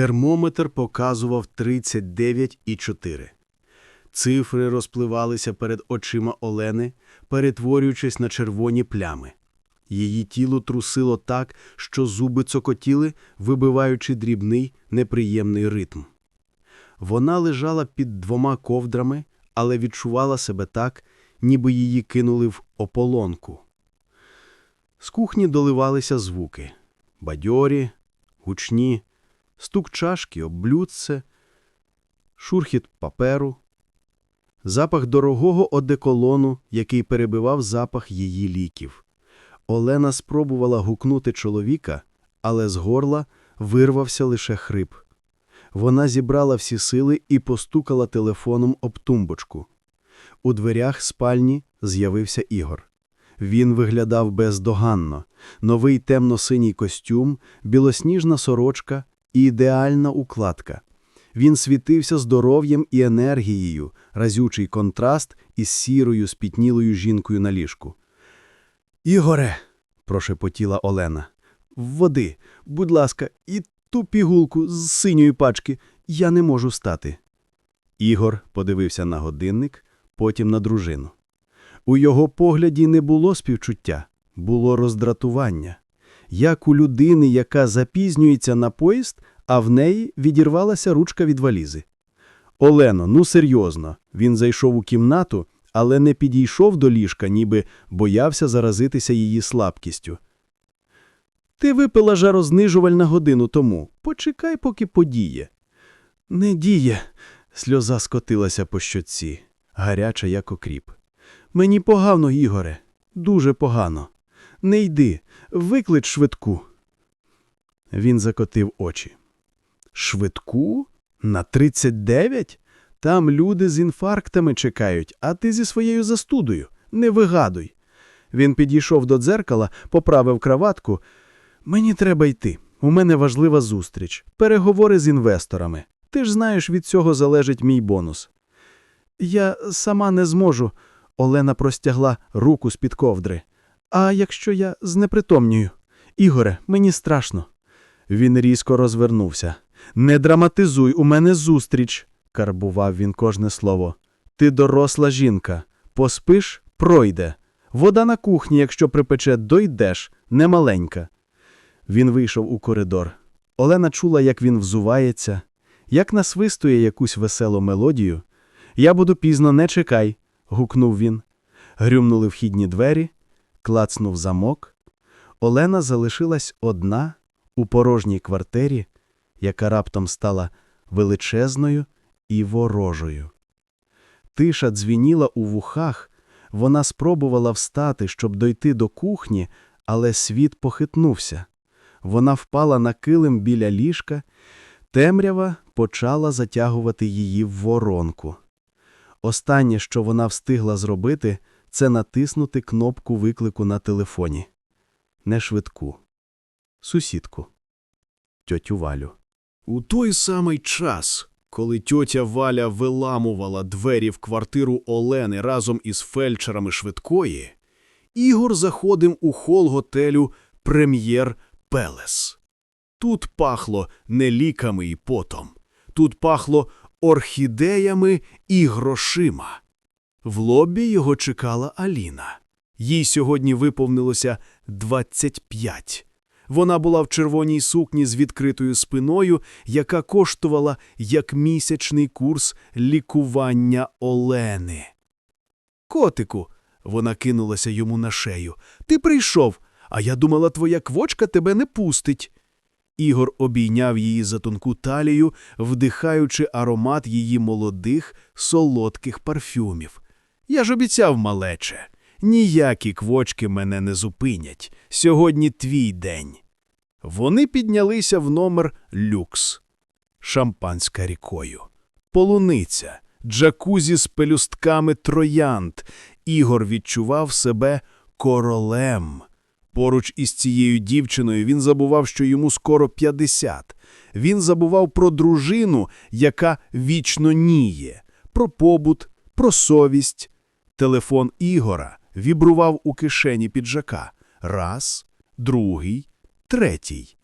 Термометр показував 39,4. Цифри розпливалися перед очима Олени, перетворюючись на червоні плями. Її тіло трусило так, що зуби цокотіли, вибиваючи дрібний, неприємний ритм. Вона лежала під двома ковдрами, але відчувала себе так, ніби її кинули в ополонку. З кухні доливалися звуки – бадьорі, гучні, стук чашки об блюдце, шурхіт паперу, запах дорогого одеколону, який перебивав запах її ліків. Олена спробувала гукнути чоловіка, але з горла вирвався лише хрип. Вона зібрала всі сили і постукала телефоном об тумбочку. У дверях спальні з'явився Ігор. Він виглядав бездоганно. Новий темно-синій костюм, білосніжна сорочка ідеальна укладка. Він світився здоров'ям і енергією, разючий контраст із сірою спітнілою жінкою на ліжку. Ігоре, прошепотіла Олена. Води, будь ласка, і ту пігулку з синьої пачки. Я не можу стати. Ігор подивився на годинник, потім на дружину. У його погляді не було співчуття, було роздратування. Як у людини, яка запізнюється на поїзд, а в неї відірвалася ручка від валізи. Олено, ну серйозно, він зайшов у кімнату, але не підійшов до ліжка, ніби боявся заразитися її слабкістю. Ти випила жарознижувальна годину тому. Почекай, поки подіє. Не діє. Сльоза скотилася по щоці, гаряча, як окріп. Мені погано, Ігоре, дуже погано. Не йди, виклич швидку. Він закотив очі. Швидку? На 39? Там люди з інфарктами чекають, а ти зі своєю застудою. Не вигадуй. Він підійшов до дзеркала, поправив краватку. Мені треба йти. У мене важлива зустріч. Переговори з інвесторами. Ти ж знаєш, від цього залежить мій бонус. Я сама не зможу. Олена простягла руку з-під ковдри. А якщо я знепритомнюю? Ігоре, мені страшно. Він різко розвернувся. Не драматизуй, у мене зустріч, карбував він кожне слово. Ти доросла жінка. Поспиш пройде. Вода на кухні, якщо припече, дойдеш, немаленька. Він вийшов у коридор. Олена чула, як він взувається, як насвистує якусь веселу мелодію. Я буду пізно, не чекай, гукнув він. Грюмнули вхідні двері, клацнув замок. Олена залишилась одна у порожній квартирі, яка раптом стала величезною і ворожою. Тиша дзвініла у вухах, вона спробувала встати, щоб дойти до кухні, але світ похитнувся. Вона впала на килим біля ліжка, темрява почала затягувати її в воронку. Останнє, що вона встигла зробити, це натиснути кнопку виклику на телефоні. Не швидку. Сусідку. Тьотю Валю. У той самий час, коли тьотя Валя виламувала двері в квартиру Олени разом із фельдшерами швидкої, Ігор заходив у хол готелю Прем'єр Пелес. Тут пахло не ліками і потом, тут пахло орхідеями і грошима. В лобі його чекала Аліна. Їй сьогодні виповнилося 25. Вона була в червоній сукні з відкритою спиною, яка коштувала як місячний курс лікування Олени. Котику, вона кинулася йому на шею. Ти прийшов, а я думала, твоя квочка тебе не пустить. Ігор обійняв її за тонку талію, вдихаючи аромат її молодих, солодких парфюмів. Я ж обіцяв, малече, ніякі квочки мене не зупинять. Сьогодні твій день. Вони піднялися в номер люкс. Шампанська рікою. Полуниця, джакузі з пелюстками троянд. Ігор відчував себе королем. Поруч із цією дівчиною він забував, що йому скоро 50. Він забував про дружину, яка вічно ніє, про побут, про совість. Телефон Ігора вібрував у кишені піджака. Раз, другий, третій.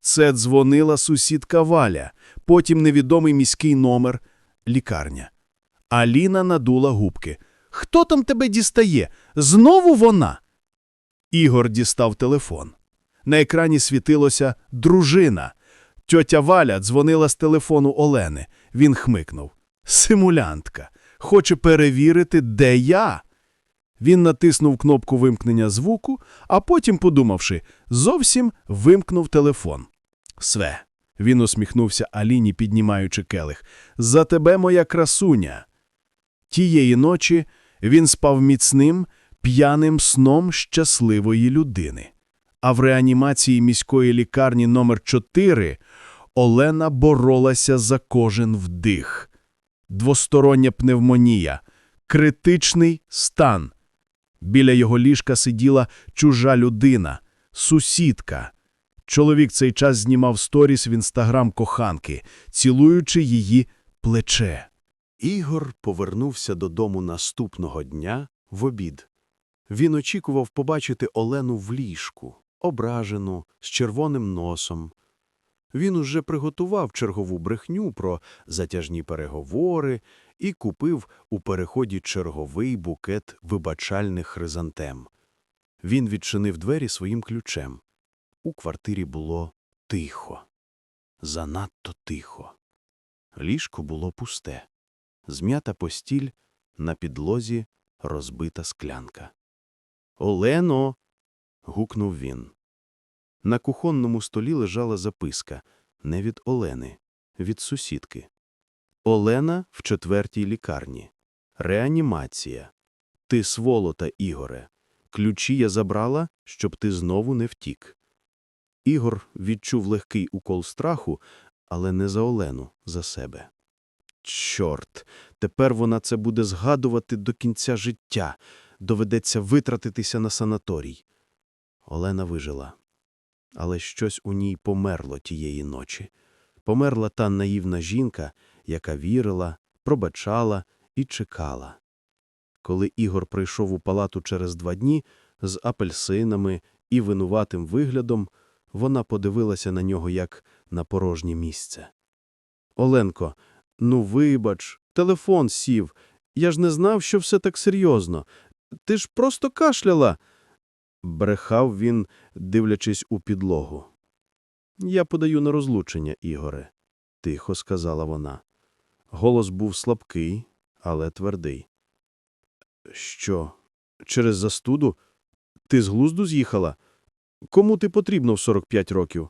Це дзвонила сусідка Валя, потім невідомий міський номер – лікарня. Аліна надула губки. «Хто там тебе дістає? Знову вона?» Ігор дістав телефон. На екрані світилося «Дружина». Тьотя Валя дзвонила з телефону Олени. Він хмикнув. «Симулянтка. Хоче перевірити, де я?» Він натиснув кнопку вимкнення звуку, а потім, подумавши, зовсім вимкнув телефон. «Све», – він усміхнувся Аліні, піднімаючи келих, – «за тебе, моя красуня». Тієї ночі він спав міцним, п'яним сном щасливої людини. А в реанімації міської лікарні номер 4 Олена боролася за кожен вдих. Двостороння пневмонія, критичний стан. Біля його ліжка сиділа чужа людина, сусідка. Чоловік цей час знімав сторіс в інстаграм коханки, цілуючи її плече. Ігор повернувся додому наступного дня в обід. Він очікував побачити Олену в ліжку, ображену, з червоним носом. Він уже приготував чергову брехню про затяжні переговори і купив у переході черговий букет вибачальних хризантем. Він відчинив двері своїм ключем. У квартирі було тихо. Занадто тихо. Ліжко було пусте. Зм'ята постіль, на підлозі розбита склянка. Олено. гукнув він. На кухонному столі лежала записка не від Олени, від сусідки. Олена в четвертій лікарні. Реанімація. Ти сволота, Ігоре. Ключі я забрала, щоб ти знову не втік. Ігор відчув легкий укол страху, але не за Олену, за себе. Чорт, тепер вона це буде згадувати до кінця життя. Доведеться витратитися на санаторій. Олена вижила. Але щось у ній померло тієї ночі. Померла та наївна жінка, яка вірила, пробачала і чекала. Коли Ігор прийшов у палату через два дні з апельсинами і винуватим виглядом, вона подивилася на нього як на порожнє місце. Оленко, ну вибач, телефон сів. Я ж не знав, що все так серйозно. Ти ж просто кашляла. Брехав він, дивлячись у підлогу. Я подаю на розлучення, Ігоре, тихо сказала вона. Голос був слабкий, але твердий. Що, через застуду? Ти з глузду з'їхала? Кому ти потрібно в 45 років?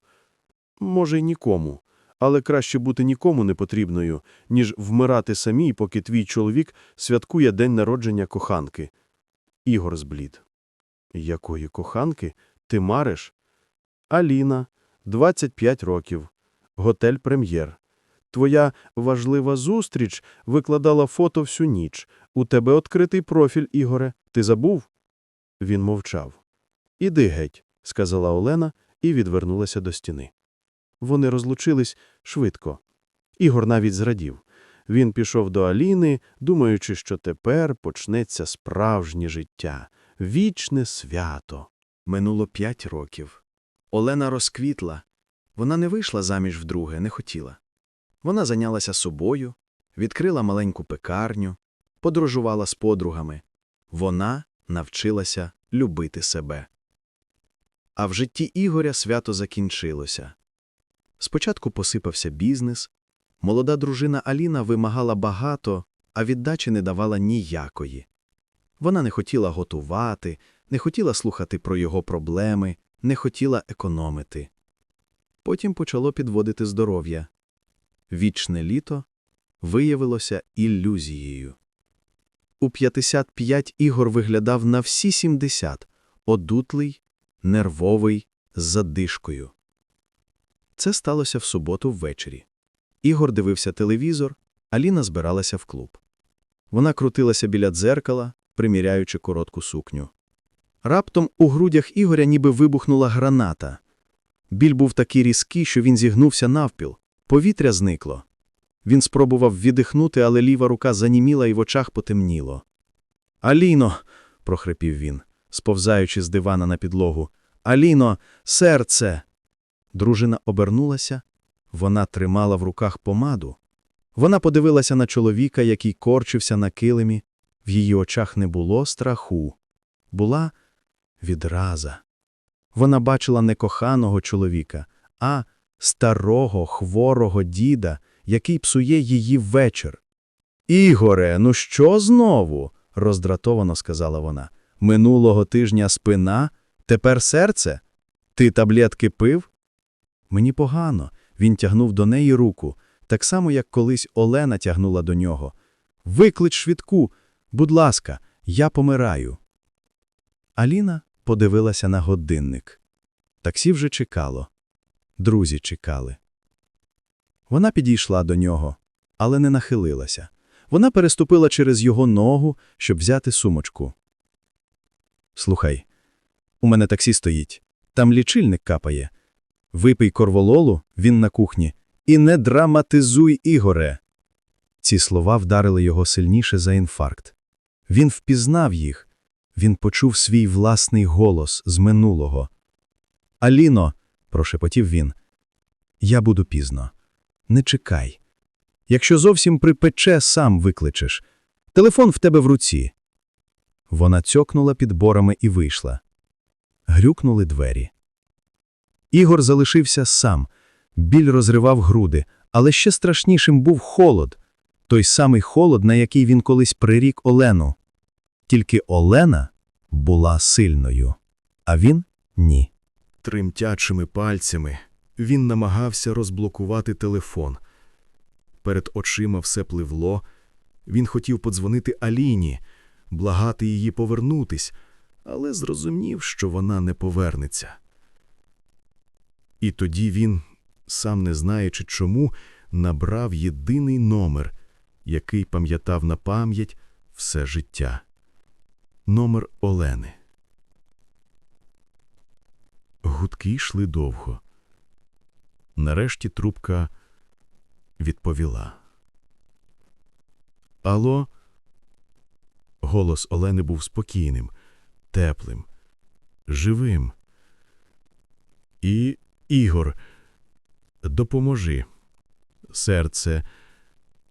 Може, й нікому. Але краще бути нікому не потрібною, ніж вмирати самій, поки твій чоловік святкує день народження коханки. Ігор зблід. Якої коханки? Ти мариш? Аліна, 25 років. Готель Прем'єр. Твоя важлива зустріч викладала фото всю ніч. У тебе відкритий профіль, Ігоре. Ти забув? Він мовчав. Іди геть, сказала Олена і відвернулася до стіни. Вони розлучились швидко. Ігор навіть зрадів. Він пішов до Аліни, думаючи, що тепер почнеться справжнє життя, вічне свято. Минуло п'ять років. Олена розквітла. Вона не вийшла заміж вдруге, не хотіла. Вона зайнялася собою, відкрила маленьку пекарню, подорожувала з подругами. Вона навчилася любити себе. А в житті Ігоря свято закінчилося. Спочатку посипався бізнес. Молода дружина Аліна вимагала багато, а віддачі не давала ніякої. Вона не хотіла готувати, не хотіла слухати про його проблеми, не хотіла економити. Потім почало підводити здоров'я. Вічне літо виявилося ілюзією. У 55 Ігор виглядав на всі 70, одутлий, нервовий, з задишкою. Це сталося в суботу ввечері. Ігор дивився телевізор, Аліна збиралася в клуб. Вона крутилася біля дзеркала, приміряючи коротку сукню. Раптом у грудях Ігоря ніби вибухнула граната. Біль був такий різкий, що він зігнувся навпіл. Повітря зникло. Він спробував віддихнути, але ліва рука заніміла і в очах потемніло. Аліно, прохрипів він, сповзаючи з дивана на підлогу. Аліно, серце. Дружина обернулася, вона тримала в руках помаду. Вона подивилася на чоловіка, який корчився на килимі. В її очах не було страху, була відраза. Вона бачила не коханого чоловіка, а старого, хворого діда, який псує її вечір. Ігоре, ну що знову? роздратовано сказала вона. Минулого тижня спина, тепер серце? Ти таблетки пив? Мені погано. Він тягнув до неї руку, так само, як колись Олена тягнула до нього. Виклич швидку, будь ласка, я помираю. Аліна подивилася на годинник. Таксі вже чекало. Друзі чекали. Вона підійшла до нього, але не нахилилася. Вона переступила через його ногу, щоб взяти сумочку. Слухай, у мене таксі стоїть. Там лічильник капає. Випий корвололу, він на кухні. І не драматизуй, Ігоре. Ці слова вдарили його сильніше за інфаркт. Він впізнав їх. Він почув свій власний голос з минулого. Аліно, прошепотів він, я буду пізно. Не чекай. Якщо зовсім припече, сам викличеш. Телефон в тебе в руці. Вона цьокнула під борами і вийшла. Грюкнули двері. Ігор залишився сам. Біль розривав груди, але ще страшнішим був холод. Той самий холод, на який він колись прирік Олену. Тільки Олена була сильною, а він – ні. Тремтячими пальцями він намагався розблокувати телефон. Перед очима все пливло. Він хотів подзвонити Аліні, благати її повернутись, але зрозумів, що вона не повернеться. І тоді він, сам не знаючи чому, набрав єдиний номер, який пам'ятав на пам'ять все життя. Номер Олени. Гудки йшли довго. Нарешті трубка відповіла. Алло? Голос Олени був спокійним, теплим, живим. І, Ігор, допоможи. Серце,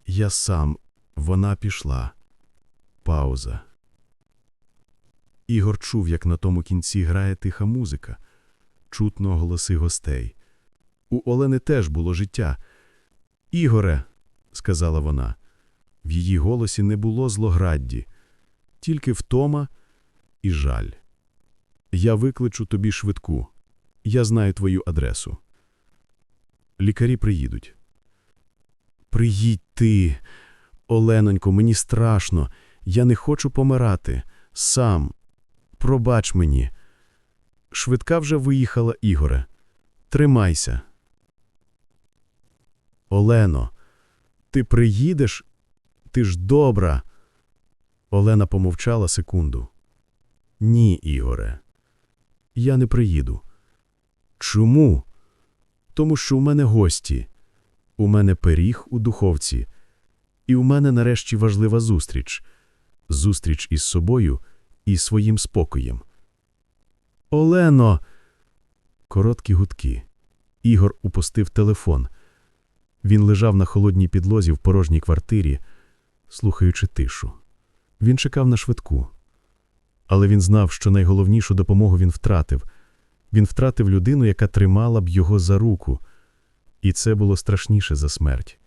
я сам, вона пішла. Пауза. Ігор чув, як на тому кінці грає тиха музика, чутно голоси гостей. У Олени теж було життя. Ігоре, сказала вона, в її голосі не було злоградді, тільки втома і жаль. Я викличу тобі швидку. Я знаю твою адресу. Лікарі приїдуть. Приїдь ти, Оленонько, мені страшно. Я не хочу помирати. Сам. Пробач мені. Швидка вже виїхала, Ігоре. Тримайся. Олено, ти приїдеш? Ти ж добра. Олена помовчала секунду. Ні, Ігоре. Я не приїду. Чому? Тому що у мене гості. У мене пиріг у духовці. І у мене нарешті важлива зустріч. Зустріч із собою і своїм спокоєм. Олено. Короткі гудки. Ігор упустив телефон. Він лежав на холодній підлозі в порожній квартирі, слухаючи тишу. Він чекав на швидку. Але він знав, що найголовнішу допомогу він втратив. Він втратив людину, яка тримала б його за руку. І це було страшніше за смерть.